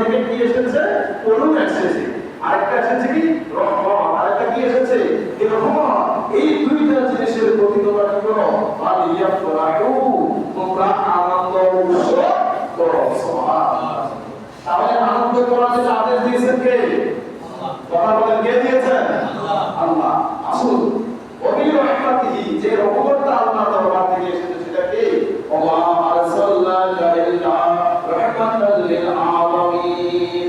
থেকে কি এসেছে? করুণ এসেছে আরেকটা এসেছে কি? রহমত আরেকটা কি এসেছে? রহমত এই দুইটা জিনিসের প্রতি তোমরা কি করো? ফালিয়াফরাহু তোমরা আনন্দ উৎসব করো। তাহলে আনন্দ করার জন্য আদেশ দিয়েছেন কে কথা বলেন কে দিয়েছেন আল্লাহ আসুন অবি রহমাতিহি যে রহমতটা আল্লাহ দরবার থেকে এসেছে সেটা কে ওমা আরসালনাকা ইল্লা রাহমাতাল লিল আলামিন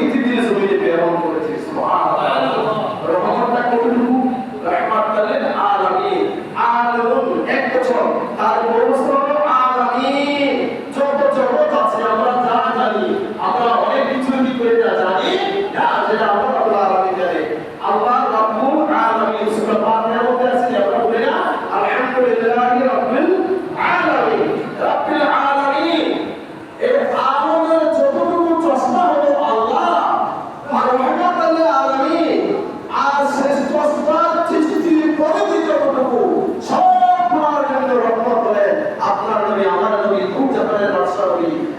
এই পৃথিবীর জমিনে প্রেরণ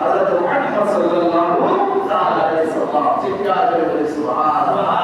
அதற்கு முகமது சல்லல்லாஹு தஆலா அலைஹி வஸல்லம் சிக்காதே சுபஹானல்லாஹ்